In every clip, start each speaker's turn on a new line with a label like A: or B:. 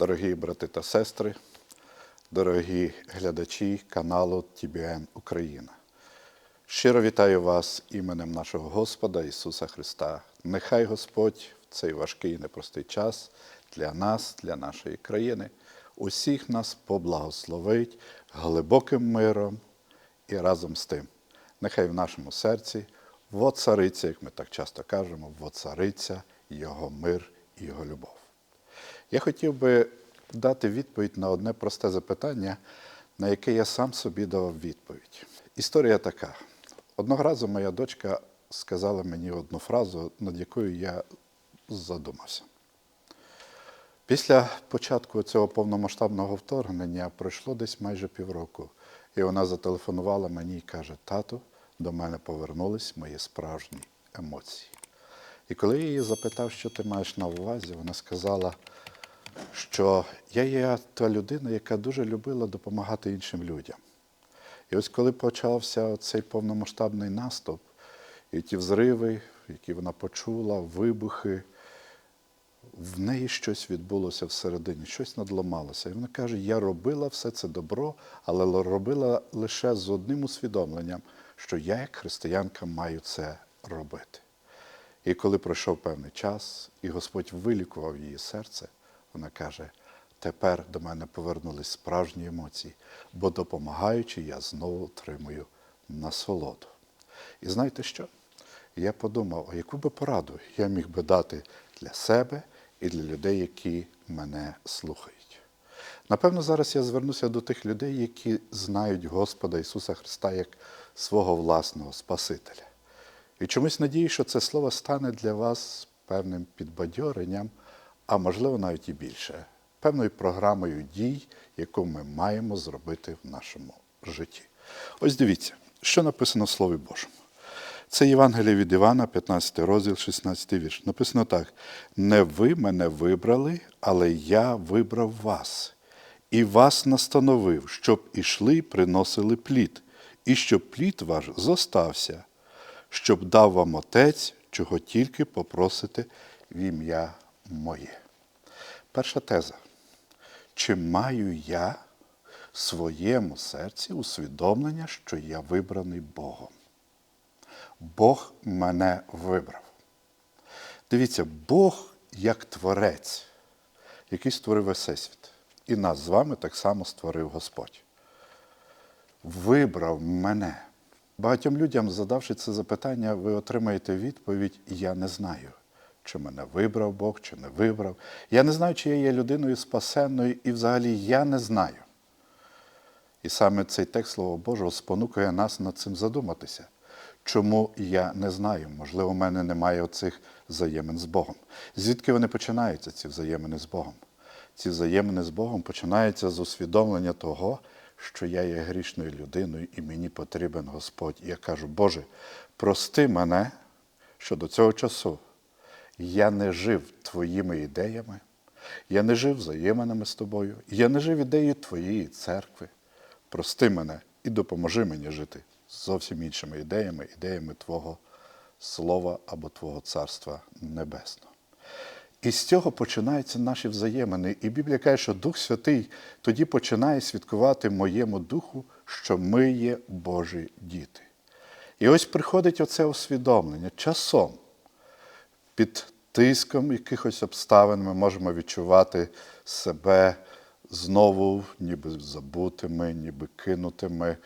A: Дорогі брати та сестри, дорогі глядачі каналу TBN Україна. Щиро вітаю вас іменем нашого Господа Ісуса Христа. Нехай Господь в цей важкий і непростий час для нас, для нашої країни, усіх нас поблагословить глибоким миром і разом з тим. Нехай в нашому серці воцариться, як ми так часто кажемо, воцариться Його мир і Його любов. Я хотів би дати відповідь на одне просте запитання, на яке я сам собі давав відповідь. Історія така. Одного разу моя дочка сказала мені одну фразу, над якою я задумався. Після початку цього повномасштабного вторгнення пройшло десь майже півроку, і вона зателефонувала мені і каже: Тату, до мене повернулись мої справжні емоції. І коли я її запитав, що ти маєш на увазі, вона сказала, що я є та людина, яка дуже любила допомагати іншим людям. І ось коли почався цей повномасштабний наступ, і ті взриви, які вона почула, вибухи, в неї щось відбулося всередині, щось надламалося. І вона каже: я робила все це добро, але робила лише з одним усвідомленням, що я, як християнка, маю це робити. І коли пройшов певний час, і Господь вилікував її серце, вона каже: тепер до мене повернулись справжні емоції, бо допомагаючи, я знову отримую насолоду. І знаєте що? Я подумав, а яку би пораду я міг би дати для себе і для людей, які мене слухають. Напевно, зараз я звернуся до тих людей, які знають Господа Ісуса Христа як свого власного Спасителя. І чомусь надію, що це слово стане для вас певним підбадьоренням, а можливо навіть і більше, певною програмою дій, яку ми маємо зробити в нашому житті. Ось дивіться, що написано в Слові Божому. Це Євангеліє від Івана, 15 розділ, 16 вірш. Написано так: не ви мене вибрали, але я вибрав вас, і вас настановив, щоб ішли й приносили плід, і щоб плід ваш зостався, щоб дав вам Отець, чого тільки попросите в ім'я моє. Перша теза. Чи маю я в своєму серці усвідомлення, що я вибраний Богом? Бог мене вибрав. Дивіться, Бог як творець, який створив Всесвіт. І нас з вами так само створив Господь. Вибрав мене. Багатьом людям, задавши це запитання, ви отримаєте відповідь Я не знаю, чи мене вибрав Бог, чи не вибрав. Я не знаю, чи я є людиною спасенною, і взагалі я не знаю. І саме цей текст Слова Божого спонукує нас над цим задуматися. Чому я не знаю? Можливо, у мене немає оцих взаємин з Богом. Звідки вони починаються, ці взаємини з Богом? Ці взаємини з Богом починаються з усвідомлення того, що я є грішною людиною і мені потрібен Господь. І я кажу, Боже, прости мене, що до цього часу я не жив твоїми ідеями, я не жив взаєминами з тобою, я не жив ідеєю твоєї церкви. Прости мене і допоможи мені жити з зовсім іншими ідеями, ідеями Твого Слова або Твого Царства Небесного. І з цього починаються наші взаємини. І Біблія каже, що Дух Святий тоді починає свідкувати моєму духу, що ми є Божі діти. І ось приходить оце усвідомлення часом. Під тиском якихось обставин ми можемо відчувати себе знову, ніби забутими, ніби кинутими,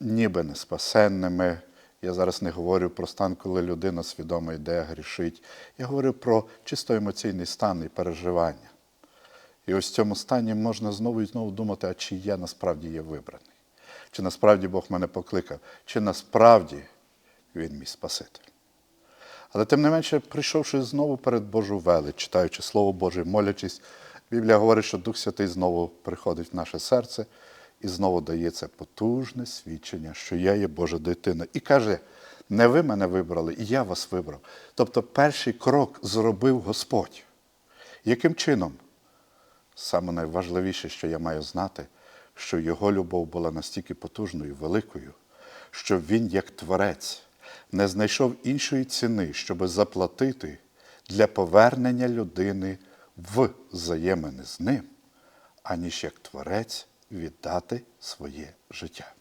A: ніби неспасенними. Я зараз не говорю про стан, коли людина свідомо йде, грішить. Я говорю про чисто емоційний стан і переживання. І ось в цьому стані можна знову і знову думати, а чи я насправді є вибраний, чи насправді Бог мене покликав, чи насправді Він мій Спаситель. Але тим не менше, прийшовши знову перед Божу велич, читаючи Слово Боже, молячись, Біблія говорить, що Дух Святий знову приходить в наше серце і знову дає це потужне свідчення, що я є Божа дитина. І каже: не ви мене вибрали, і я вас вибрав. Тобто перший крок зробив Господь. Яким чином? Саме найважливіше, що я маю знати, що його любов була настільки потужною, великою, що він, як творець, не знайшов іншої ціни, щоб заплатити для повернення людини в взаємини з ним, аніж як творець віддати своє життя.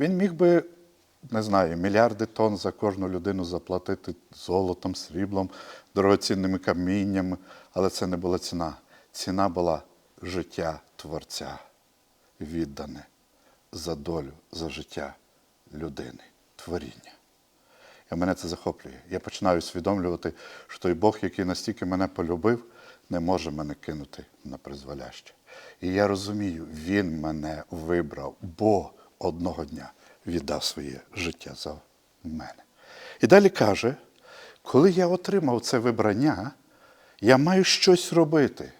A: Він міг би, не знаю, мільярди тонн за кожну людину заплатити золотом, сріблом, дорогоцінними каміннями, але це не була ціна. Ціна була життя Творця, віддане за долю, за життя людини, творіння. І мене це захоплює. Я починаю усвідомлювати, що той Бог, який настільки мене полюбив, не може мене кинути на призволяще. І я розумію, Він мене вибрав, бо одного дня віддав своє життя за мене. І далі каже: коли я отримав це вибрання, я маю щось робити.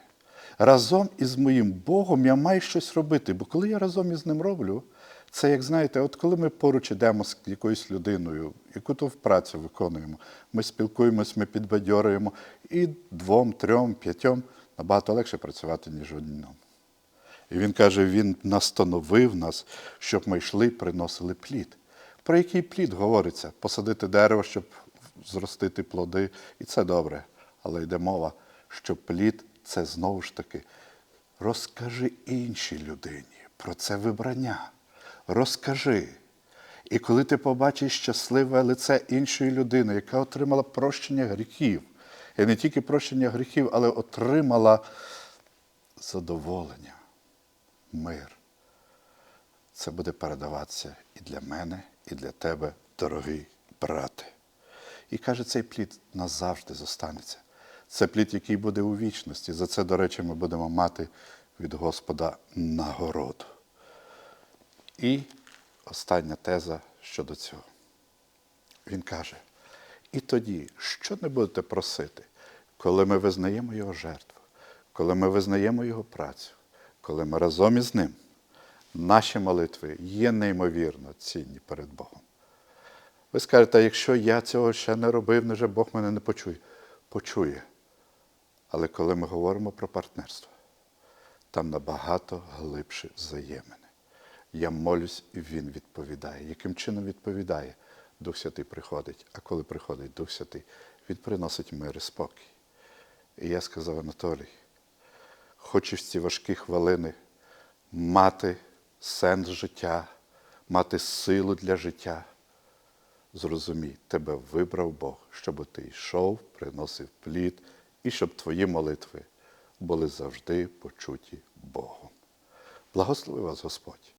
A: Разом із моїм Богом я маю щось робити. Бо коли я разом із ним роблю, це, як знаєте, от коли ми поруч ідемо з якоюсь людиною, яку то в працю виконуємо, ми спілкуємось, ми підбадьорюємо, і двом, трьом, п'ятьом набагато легше працювати, ніж одному. І він каже: Він настановив нас, щоб ми йшли, приносили плід. Про який плід говориться? Посадити дерево, щоб зростити плоди, і це добре. Але йде мова, що плід це знову ж таки. Розкажи іншій людині про це вибрання. Розкажи. І коли ти побачиш щасливе лице іншої людини, яка отримала прощення гріхів, і не тільки прощення гріхів, але отримала задоволення, мир, це буде передаватися і для мене, і для тебе, дорогий брате. І каже, цей плід назавжди зостанеться. Це плід, який буде у вічності. За це, до речі, ми будемо мати від Господа нагороду. І остання теза щодо цього. Він каже: і тоді, що не будете просити, коли ми визнаємо Його жертву, коли ми визнаємо Його працю, коли ми разом із Ним, наші молитви є неймовірно цінні перед Богом. Ви скажете, а якщо я цього ще не робив, невже Бог мене не почує? Почує. Але коли ми говоримо про партнерство, там набагато глибше взаємини. Я молюсь, і він відповідає. Яким чином відповідає? Дух Святий приходить. А коли приходить Дух Святий, він приносить мир і спокій. І я сказав Анатолій, хочеш ці важкі хвилини мати сенс життя, мати силу для життя. Зрозумій, тебе вибрав Бог, щоб ти йшов, приносив плід, і щоб твої молитви були завжди почуті Богом. Благослови вас Господь.